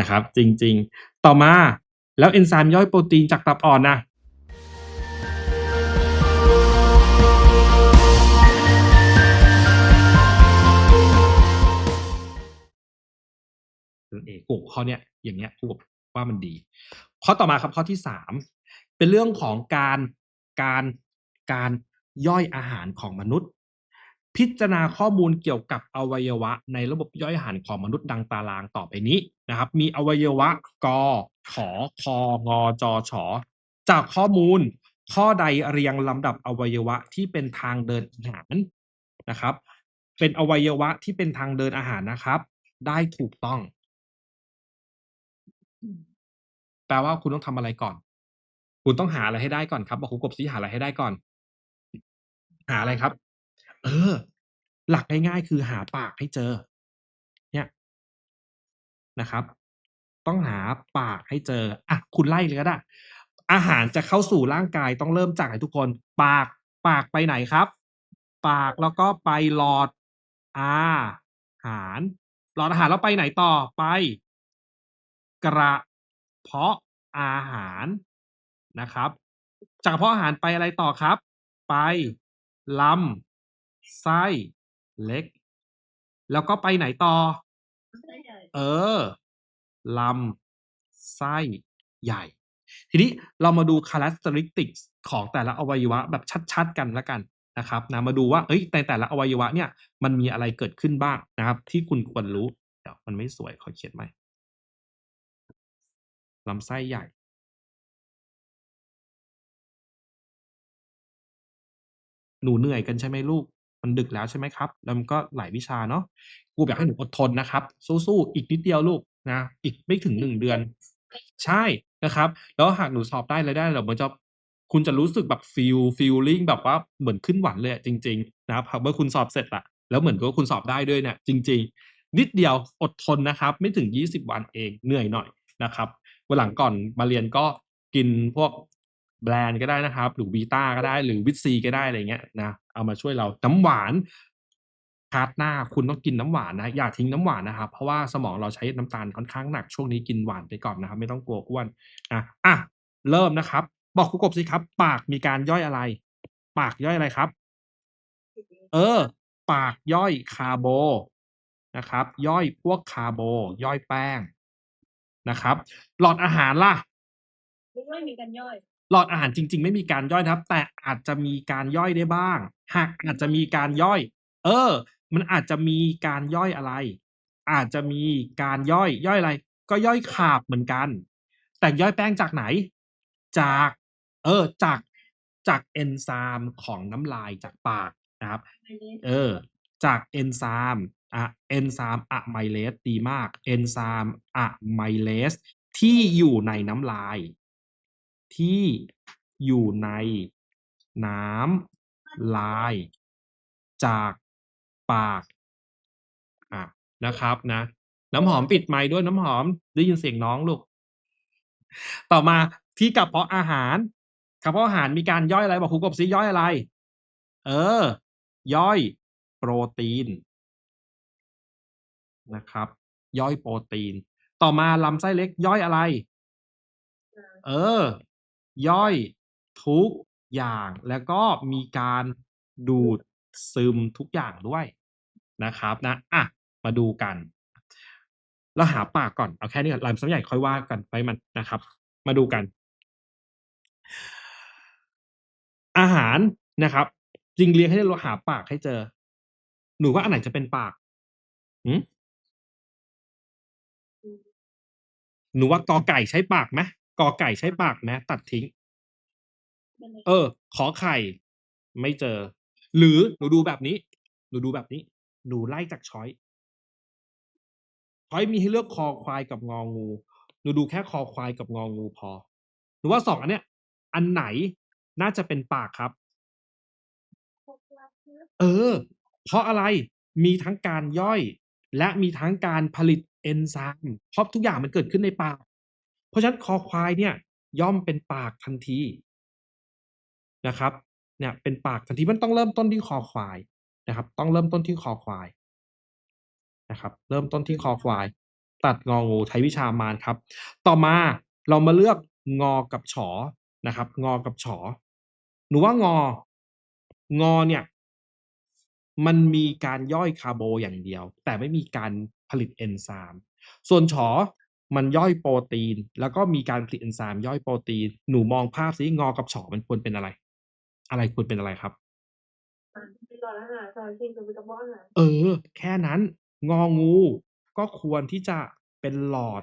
นะครับ จริงๆ ต่อมาแล้วเอนไซม์ย่อยโปรตีนจากตับอ่อนนะนั่นเองโอ้ข้อเนี้ยอย่างเงี้ยครูบอกว่ามันดี ข้อต่อมาครับข้อที่สามเป็นเรื่องของการการการย่อยอาหารของมนุษย์ พิจารณาข้อมูลเกี่ยวกับอวัยวะ ในระบบย่อยอาหารของมนุษย์ดังตารางต่อไปนี้นะครับ มีอวัยวะกขอคองอจอฉอจากข้อมูล ข้อใดเรียงลำดับอวัยวะที่เป็นทางเดินอาหารนะครับ เป็นอวัยวะที่เป็นทางเดินอาหารนะครับ ได้ถูกต้อง แปลว่าคุณต้องทำอะไรก่อน คุณต้องหาอะไรให้ได้ก่อนครับบอกครูกบซิหาอะไรให้ได้ก่อน หาอะไรครับ เออ หลักง่ายๆคือหาปากให้เจอ เนี่ยนะครับ ต้องหาปากให้เจออะคุณไล่เลยก็ได้ อาหารจะเข้าสู่ร่างกายต้องเริ่มจากไหนทุกคน ปากปากไปไหนครับ ปากแล้วก็ไปหลอดอาหารหลอดอาหารแล้วไปไหนต่อไป กระเพาะอาหารนะครับ จากกระเพาะอาหารไปอะไรต่อครับ ไปลำ ไส้เล็ก แล้วก็ไปไหนต่อ เออ ลำ ไส้ใหญ่ ทีนี้เรามาดู characteristics ของแต่ละอวัยวะแบบชัดๆ กันแล้วกันนะครับนะมาดูว่าเอ้ยในแต่ละอวัยวะเนี่ย มันมีอะไรเกิดขึ้นบ้างนะครับ ที่คุณควรรู้เดี๋ยวมันไม่สวยขอเขียนใหม่ลำไส้ใหญ่หนูเหนื่อยกันใช่ไหมลูก มันดึกแล้วใช่ไหมครับ แล้วมันก็หลายวิชาเนาะครูอยากให้หนูอดทนนะครับ สู้ๆอีกนิดเดียวลูกนะ อีกไม่ถึงหนึ่งเดือน ใช่นะครับ แล้วหากหนูสอบได้รายได้เดี๋ยวมันจะคุณจะรู้สึกแบบฟีลฟีลลิ่งแบบว่าเหมือนขึ้นหวันเลยอะจริง ๆ นะครับเมื่อคุณสอบเสร็จอะแล้วเหมือนกับว่าคุณสอบได้ด้วยเนี่ยจริง ๆ นิดเดียวอดทนนะครับ ไม่ถึง 20 วันเองเหนื่อยหน่อยนะครับวันหลังก่อนมาเรียนก็กินพวก แบรนด์ก็ได้นะครับ หรือวีต้าก็ได้ หรือวิตซีก็ได้อะไรเงี้ยนะเอามาช่วยเราน้ำหวานพาร์ทหน้าคุณต้องกินน้ำหวานนะ อย่าทิ้งน้ำหวานนะครับ เพราะว่าสมองเราใช้น้ำตาลค่อนข้างหนักช่วงนี้กินหวานไปก่อนนะครับ ไม่ต้องกลัวอ้วนนะอะเริ่มนะครับ บอกครูกบสิครับ ปากมีการย่อยอะไร ปากย่อยอะไรครับ เออ ปากย่อยคาร์โบนะครับ ย่อยพวกคาร์โบ ย่อยแป้งนะครับ หลอดอาหารล่ะไม่มีการย่อย หลอดอาหารจริง ๆ ไม่มีการย่อยนะครับ แต่อาจจะมีการย่อยได้บ้าง หากอาจจะมีการย่อย เออ มันอาจจะมีการย่อยอะไร อาจจะมีการย่อยย่อยอะไร ก็ย่อยขาบเหมือนกัน แต่ย่อยแป้งจากไหน จาก เออ จากจากเอนไซม์ของน้ำลายจากปากนะครับ เออ จากเอนไซม์อะเอนไซม์อะไมเลสดีมาก เอนไซม์อะไมเลสที่อยู่ในน้ำลาย ที่อยู่ในน้ำลายจากปากอะนะครับนะน้ำหอมปิดไมค์ด้วยน้ำหอมได้ยินเสียงน้องลูก ต่อมาที่กระเพาะอาหารกระเพาะอาหารมีการย่อยอะไรบอกครูกบซิย่อยอะไร เออ ย่อยโปรตีนนะครับ ย่อยโปรตีน ต่อมาลำไส้เล็กย่อยอะไร เออ ย่อยทุกอย่างแล้วก็มีการดูดซึมทุกอย่างด้วยนะครับนะอะมาดูกัน เราหาปากก่อนเอาแค่นี้ก่อนลำไส้ใหญ่ค่อยว่ากันไปมันนะครับ มาดูกัน อาหารนะครับจริงเรียงให้เราหาปากให้เจอ หนูว่าอันไหนจะเป็นปากหืมหนูว่ากอไก่ใช้ปากไหม กอไก่ใช้ปากไหมตัดทิ้ง เออ ขอไข่ ไม่เจอ หรือหนูดูแบบนี้ หนูดูแบบนี้ หนูไล่จากช้อยช้อยมีให้เลือกคอควายกับงองู หนูดูแค่คอควายกับงองูพอ หนูว่าสองอันเนี้ย อันไหนน่าจะเป็นปากครับ เออ เพราะอะไร มีทั้งการย่อย และมีทั้งการผลิตเอนไซม์เพราะทุกอย่างมันเกิดขึ้นในปาก เพราะฉะนั้นคอควายเนี่ยย่อมเป็นปากทันทีนะครับเนี่ยเป็นปากทันทีมันต้องเริ่มต้นที่คอควายนะครับ ต้องเริ่มต้นที่คอควายนะครับเริ่มต้นที่คอควาย ตัดงองูใช้วิชามารครับ ต่อมาเรามาเลือกงอกับฉอนะครับ งอกับฉอหนูว่างองอเนี่ย มันมีการย่อยคาร์โบอย่างเดียว แต่ไม่มีการผลิตเอนไซม์ส่วนฉอ มันย่อยโปรตีน แล้วก็มีการผลิตเอนไซม์ย่อยโปรตีน หนูมองภาพสิงอกับฉอมันควรเป็นอะไร อะไรควรเป็นอะไรครับเป็นหลอดอาหารสารสิ่งเป็นกระเพาะอาหารเออ แค่นั้น งองู ก็ควรที่จะเป็นหลอด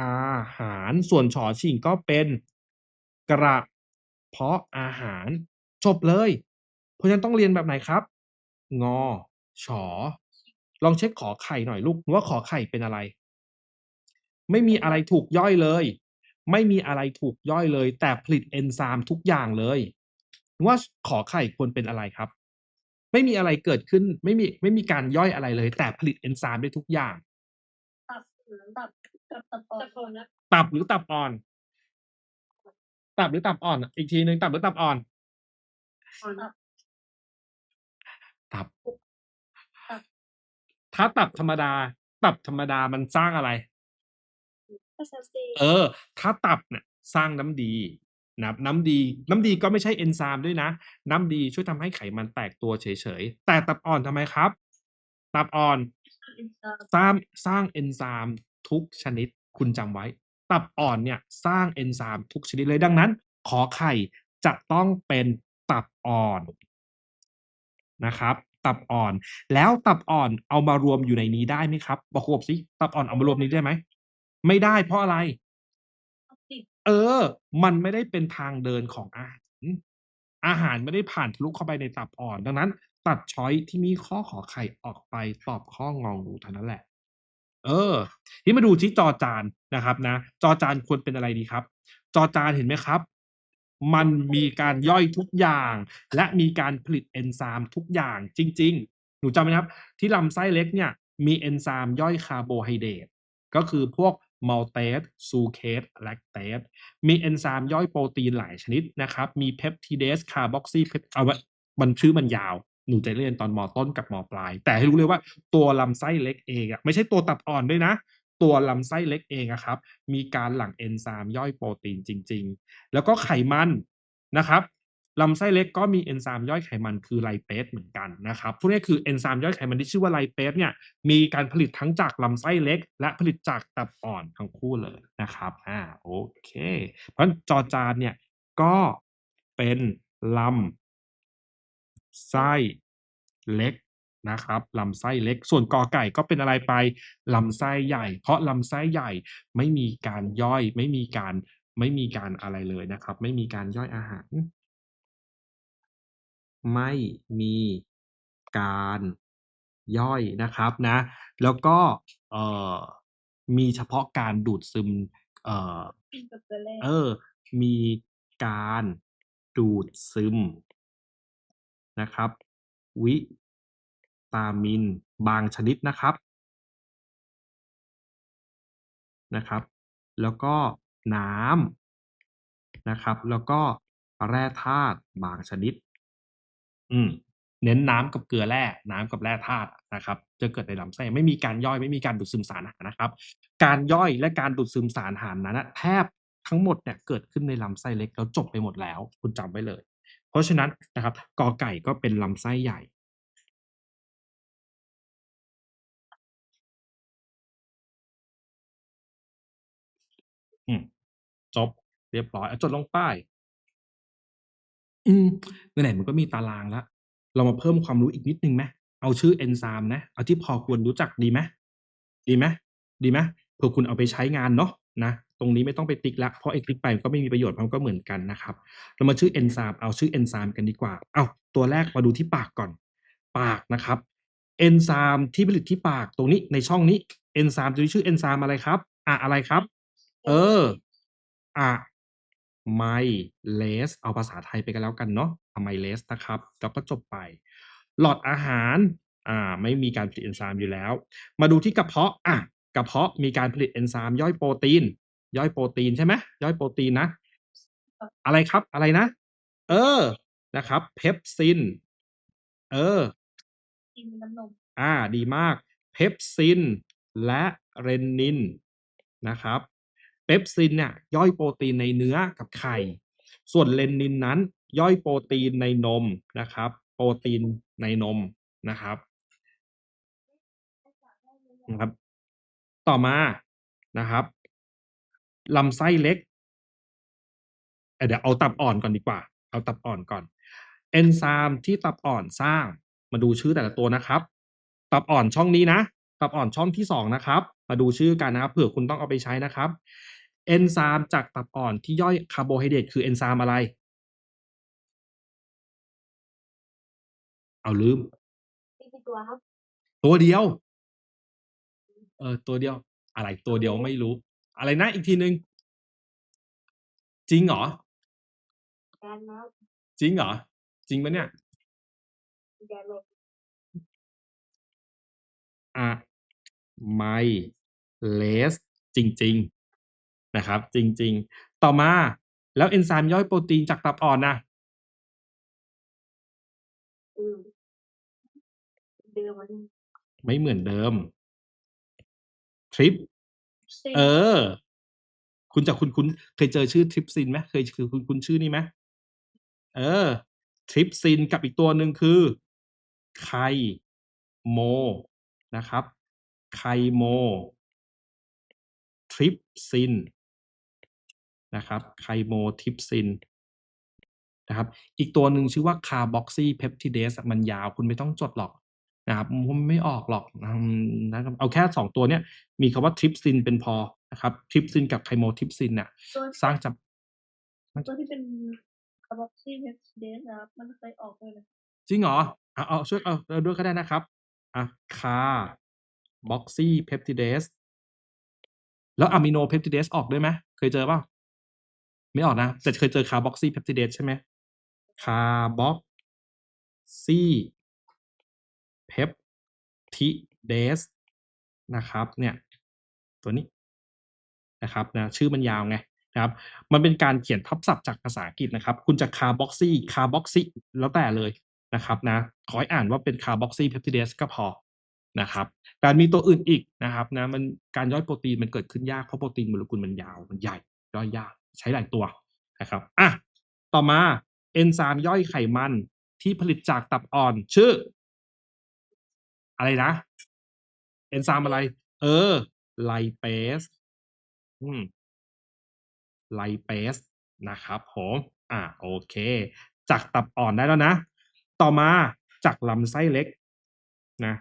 อาหาร ส่วนฉอชิงก็เป็นกระเพาะอาหารจบเลย เพราะฉะนั้นต้องเรียนแบบไหนครับ งอฉอลองเช็คขอไข่หน่อยลูกว่าขอไข่เป็นอะไร ไม่มีอะไรถูกย่อยเลย ไม่มีอะไรถูกย่อยเลย แต่ผลิตเอนไซม์ทุกอย่างเลย ว่าขอไข่ควรเป็นอะไรครับ ไม่มีอะไรเกิดขึ้น ไม่มีไม่มีการย่อยอะไรเลย แต่ผลิตเอนไซม์ได้ทุกอย่าง ตับหรือตับตับตับอ่อนตับอ่อนนะตับหรือตับอ่อน ตับหรือตับอ่อน อีกทีหนึ่งตับหรือตับอ่อนอ่อนตับตับตับ ถ้าตับธรรมดา ตับธรรมดามันสร้างอะไรก็ เซลล์ซีเออ ถ้าตับเนี่ยสร้างน้ำดีนะครับน้ำดี น้ำดีก็ไม่ใช่เอนไซม์ด้วยนะ น้ำดีช่วยทำให้ไขมันแตกตัวเฉยๆ แต่ตับอ่อนทำไมครับ ตับอ่อนอินทรีย์สร้างสร้างเอนไซม์ทุกชนิดคุณจำไว้ ตับอ่อนเนี่ยสร้างเอนไซม์ทุกชนิดเลยดังนั้น ขอไข่จะต้องเป็นตับอ่อนนะครับ ตับอ่อน แล้วตับอ่อนเอามารวมอยู่ในนี้ได้ไหมครับบอกครูสิตับอ่อนเอามารวมในนี้ได้ไหม ไม่ได้เพราะอะไรติดเออ มันไม่ได้เป็นทางเดินของอาหาร อาหารไม่ได้ผ่านทะลุเข้าไปในตับอ่อน ดังนั้น ตัดช้อยที่มีข้อขอไข่ออกไปตอบข้ององูเท่านั้นแหละ เออ ที่มาดูที่จอจานนะครับ นะ จอจานควรเป็นอะไรดีครับ จอจานเห็นไหมครับ มันมีการย่อยทุกอย่าง และมีการผลิตเอนไซม์ทุกอย่างจริง ๆ หนูจำไหมครับ ที่ลำไส้เล็กเนี่ย มีเอนไซม์ย่อยคาร์โบไฮเดรตก็คือพวก มัลเตสซูเคสแลคเตสมีเอนไซม์ย่อยโปรตีนหลายชนิดนะครับ มีเพปทิเดสคาร์บอกซีเพปเอาไว้มันชื่อมันยาว หนูจะเรียนตอนมต้นกับมปลาย แต่ให้รู้เลยว่าตัวลำไส้เล็กเองอะไม่ใช่ตัวตับอ่อนด้วยนะ ตัวลำไส้เล็กเองอะครับ มีการหลั่งเอนไซม์ย่อยโปรตีนจริง ๆ แล้วก็ไขมันนะครับ ลำไส้เล็กก็มีเอนไซม์ย่อยไขมันคือไลเปสเหมือนกันนะครับพวกนี้คือเอนไซม์ย่อยไขมันที่ชื่อว่าไลเปสเนี่ยมีการผลิตทั้งจากลำไส้เล็ก และผลิตจากตับอ่อนทั้งคู่เลยนะครับอ่าโอเค เพราะฉะนั้นจอจานเนี่ยก็เป็นลำไส้เล็กนะครับลำไส้เล็ก ส่วนกอไก่ก็เป็นอะไรไปลำไส้ใหญ่ เพราะลำไส้ใหญ่ไม่มีการย่อย ไม่มีการไม่มีการอะไรเลยนะครับ ไม่มีการย่อยอาหาร ไม่มีการย่อยนะครับนะ แล้วก็เอ่อมีเฉพาะการดูดซึม เอ่อกินกับเกลือแร่เออ มีการดูดซึมนะครับ วิตามินบางชนิดนะครับนะครับ แล้วก็น้ำนะครับ แล้วก็แร่ธาตุบางชนิด อืมเน้นน้ำกับเกลือแร่น้ำกับแร่ธาตุนะครับ จะเกิดในลำไส้ไม่มีการย่อยไม่มีการดูดซึมสารอาหารนะครับ การย่อยและการดูดซึมสารอาหารนั้นแทบทั้งหมดเนี่ยเกิดขึ้นในลำไส้เล็กแล้วจบไปหมดแล้ว คุณจำไว้เลย เพราะฉะนั้นนะครับกอไก่ก็เป็นลำไส้ใหญ่จบเรียบร้อยอจดลงป้าย อืมไหนๆมันก็มีตารางแล้ว เรามาเพิ่มความรู้อีกนิดนึงไหมเอาชื่อเอนไซม์นะ เอาที่พอควรรู้จักดีไหมดีไหมดีไหมเผื่อคุณเอาไปใช้งานเนาะนะตรงนี้ไม่ต้องไปติ๊กล้วเพราะไอ้ติ๊กไปมันก็ไม่มีประโยชน์มันก็เหมือนกันนะครับ เรามาชื่อเอนไซม์เอาชื่อเอนไซม์กันดีกว่า เอาตัวแรกมาดูที่ปากก่อน ปากนะครับเอนไซม์ที่ผลิตที่ปากตรงนี้ในช่องนี้เอนไซม์ตัวนี้ชื่อเอนไซม์อะไรครับ อะอะไรครับ เออ อะ ไมเลสเอาภาษาไทยไปกันแล้วกันเนาะอะไมเลสนะครับ แล้วก็จบไป หลอดอาหารอ่าไม่มีการผลิตเอนไซม์อยู่แล้ว มาดูที่กระเพาะอะกระเพาะมีการผลิตเอนไซม์ย่อยโปรตีน ย่อยโปรตีนใช่ไหมย่อยโปรตีนนะ อะไรครับอะไรนะ เออนะครับเพปซิน เออกินน้ำนมอ่า ดีมาก เพปซิน และเรนนินนะครับเปปซินเนี่ยย่อยโปรตีนในเนื้อกับไข่ ส่วนเลนนินนั้น ย่อยโปรตีนในนมนะครับ โปรตีนในนมนะครับนะครับ ต่อมานะครับลำไส้เล็กเอ่อเดี๋ยวเอาตับอ่อนก่อนดีกว่า เอาตับอ่อนก่อน เอนไซม์ที่ตับอ่อนสร้างมาดูชื่อแต่ละตัวนะครับ ตับอ่อนช่องนี้นะ ตับอ่อนช่องที่สองนะครับ มาดูชื่อกันนะครับเผื่อคุณต้องเอาไปใช้นะครับ เอนไซม์จากตับอ่อนที่ย่อยคาร์โบไฮเดรตคือเอนไซม์อะไร เอาลืมมีกี่ตัวครับ ตัวเดียว เออ ตัวเดียว อะไรตัวเดียวไม่รู้ อะไรนะอีกทีหนึ่งจริงเหรอแกนนะจริงเหรอ จริงปะเนี่ยแกนลบอะไมเลสจริง ๆ นะครับ จริง ๆ ต่อมาแล้วเอนไซม์ย่อยโปรตีนจากตับอ่อนนะอืมเดิมมันไม่เหมือนเดิม ทริปซินเออ คุณจะคุณคุณเคยเจอชื่อทริปซินไหมเคยคือคุณคุณชื่อนี้ไหมเออ ทริปซินกับอีกตัวหนึ่งคือไคโมนะครับไคโมทริปซิน นะครับไคโมทริปซินนะครับ อีกตัวหนึ่งชื่อว่าคาร์บอกซีเพปติเดสมันยาวคุณไม่ต้องจดหรอกนะครับมันไม่ออกหรอกอืมนะครับเอาแค่สองตัวเนี้ยมีคำว่าทริปซินเป็นพอนะครับทริปซินกับไคโมทริปซินเนี่ยตัวสร้างจับตัวที่เป็นคาร์บอกซี่เพปเดสนะครับมันเคยออกเลยนะจริงเหรอเอาเอาช่วยเอาเอาด้วยก็ได้นะครับอะคาบ็อกซี่เพปติเดสแล้วอะมิโนเพปติเดสออกด้วยไหมเคยเจอเปล่า ไม่ออกนะแต่เคยเจอคาร์บ็อกซี่เพปติเดสใช่ไหมคาร์บ็อกซี่เพปติเดสนะครับ เนี่ย ตัวนี้นะครับนะชื่อมันยาวไงนะครับมันเป็นการเขียนทับศัพท์จากภาษาอังกฤษนะครับ คุณจะคาร์บ็อกซี่คาร์บ็อกซี่แล้วแต่เลยนะครับนะขอให้อ่านว่าเป็นคาร์บ็อกซี่เพปติเดสก็พอนะครับการมีตัวอื่นอีกนะครับนะมันการย่อยโปรตีนมันเกิดขึ้นยากเพราะโปรตีนโมเลกุลมันยาวมันใหญ่ย่อยยาก ใช้หลายตัวนะครับอะต่อมาเอนไซม์ย่อยไขมันที่ผลิตจากตับอ่อนชื่อ อะไรนะเอนไซม์อะไร เออไลเปสอืมไลเปสนะครับผมอ่าโอเค จากตับอ่อนได้แล้วนะ ต่อมาจากลำไส้เล็กนะ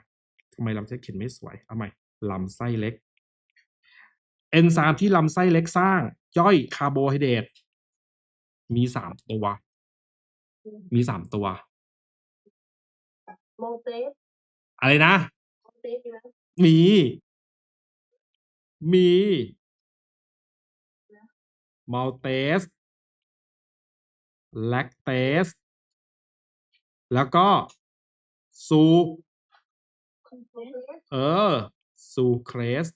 ทำไมลำไส้เขียนไม่สวยเอาใหม่ลำไส้เล็ก เอนไซม์ที่ลำไส้เล็กสร้าง ย่อยคาร์โบไฮเดรตมีสามตัว มีสามตัวโมเตสอะไรนะโมเตสอยู่นะมี มีมัลเตสแลคเตส แล้วก็ซูโมเตสเออ ซูเครส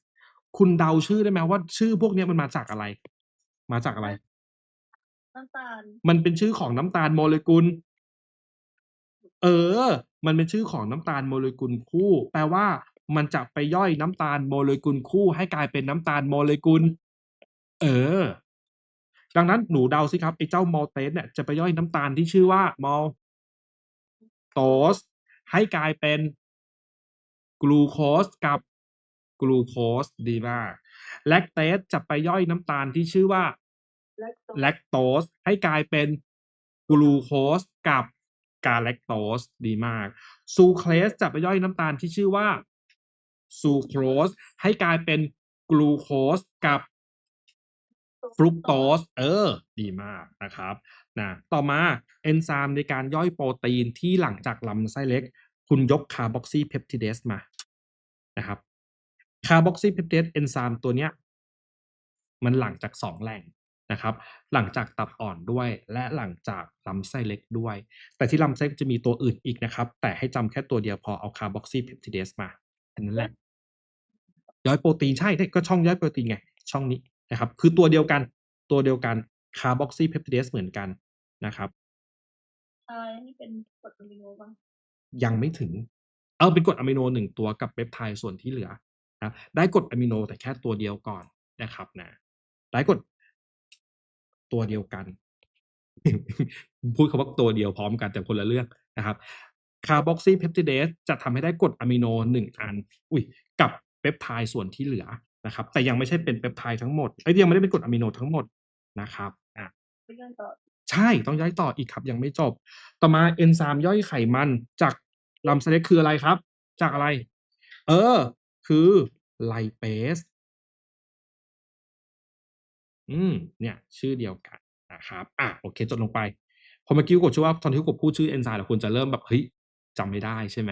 คุณเดาชื่อได้ไหมว่าชื่อพวกเนี้ยมันมาจากอะไร มาจากอะไร น้ำตาล มันเป็นชื่อของน้ำตาลโมเลกุล เออ มันเป็นชื่อของน้ำตาลโมเลกุลคู่ แปลว่ามันจะไปย่อยน้ำตาลโมเลกุลคู่ ให้กลายเป็นน้ำตาลโมเลกุล เออ ดังนั้นหนูเดาสิครับไอ้เจ้ามอลเตสเนี่ยจะไปย่อยน้ำตาลที่ชื่อว่ามอลโตสให้กลายเป็นกลูโคสกับ กลูโคสดีมากแลคเตสจะไปย่อยน้ำตาลที่ชื่อว่าและตัวแลคโตสให้กลายเป็นกลูโคสกับกาแลคโตสดีมากซูเครสจะไปย่อยน้ำตาลที่ชื่อว่าซูโครสให้กลายเป็นกลูโคสกับฟรุกโตสเออ ดีมากนะครับนะต่อมาเอนไซม์ในการย่อยโปรตีนที่หลังจากลำไส้เล็ก คุณยกคาร์บอกซีเพปติเดสมานะครับ คาร์บอกซีเพปติเดสเอนไซม์ตัวเนี้ยมันหลังจากสองแหล่งนะครับ หลังจากตับอ่อนด้วย และหลังจากลำไส้เล็กด้วย แต่ที่ลำไส้จะมีตัวอื่นอีกนะครับ แต่ให้จำแค่ตัวเดียวพอเอาคาร์บอกซีเพปติเดสมาอันนั้นแหละย่อยโปรตีนใช่เนี่ยก็ช่องย่อยโปรตีนไง ช่องนี้นะครับ คือตัวเดียวกันตัวเดียวกันคาร์บอกซีเพปติเดสเหมือนกันนะครับชายนี่เป็นกรดอะมิโนบ้างยังไม่ถึง เอาเป็นกรดอะมิโนหนึ่งตัวกับเปปไทด์ส่วนที่เหลือ นะได้กรดอะมิโนแต่แค่ตัวเดียวก่อนนะครับนะได้กรดตัวเดียวกัน พูดคำว่าตัวเดียวพร้อมกันแต่คนละเรื่องนะครับคาร์บอกซีเพปติเดสจะทำให้ได้กรดอะมิโนหนึ่งอัน อุ้ยกับเปปไทด์ส่วนที่เหลือนะครับ แต่ยังไม่ใช่เป็นเปปไทด์ทั้งหมดเอ้ยยังไม่ได้เป็นกรดอะมิโนทั้งหมดนะครับอะไปกันต่อใช่ต้องย้ายต่ออีกครับยังไม่จบ ต่อมาเอนไซม์ย่อยไขมันจากลำไส้เล็กคืออะไรครับ จากอะไร เออ คือไลเปสอืมเนี่ยชื่อเดียวกันนะครับอะโอเค จดลงไป พอเมื่อกี้กดชื่อว่าตอนที่กดพูดชื่อเอนไซม์แล้วคุณจะเริ่มแบบเฮ้ยจำไม่ได้ใช่ไหม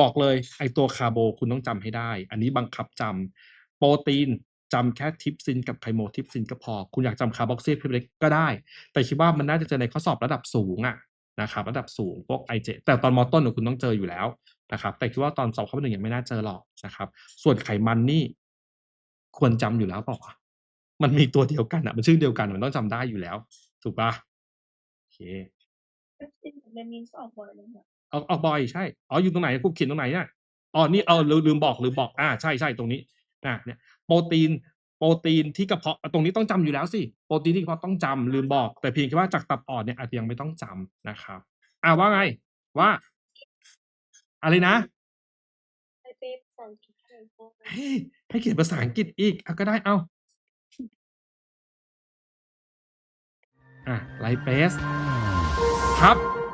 บอกเลยไอตัวคาร์โบคุณต้องจำให้ได้ อันนี้บังคับจำโปรตีนจำแค่ทิปซินกับไคโมทิปซินก็พอ คุณอยากจำคาร์บอกซิเพเล็กก็ได้ แต่คิดว่ามันน่าจะเจอในข้อสอบระดับสูงอะนะครับ ระดับสูงพวกไอเจแต่ตอนมอต้นคุณต้องเจออยู่แล้ว นะครับ แต่คิดว่าตอนสอบข้อหนึ่งยังไม่น่าเจอหรอกนะครับ ส่วนไขมันนี่ควรจำอยู่แล้วเปล่าวะมันมีตัวเดียวกันอะมันชื่อเดียวกันมันต้องจำได้อยู่แล้ว ถูกปะโอเคเอฟซีกับเบนมินก็ออกบ่อยเลยค่ะออกออกบ่อยใช่อ๋ออยู่ตรงไหนกูเขียนตรงไหนเนี่ยอ๋อนี่เออลืมลืมบอกลืมบอกอ่าใช่ใช่ตรงนี้อะเนี่ยโปรตีนโปรตีนที่กระเพาะตรงนี้ต้องจำอยู่แล้วสิโปรตีนที่กระเพาะต้องจำลืมบอก แต่เพียงแค่ว่าจากตับอ่อนเนี่ยอาจจะยังไม่ต้องจำนะครับ อ่าว่าไงว่า อะไรนะไปเป็นภาษาอังกฤษเลยค่ะเฮ้ยให้เขียนภาษาอังกฤษอีกอะก็ได้เอาอะไลเปสครับ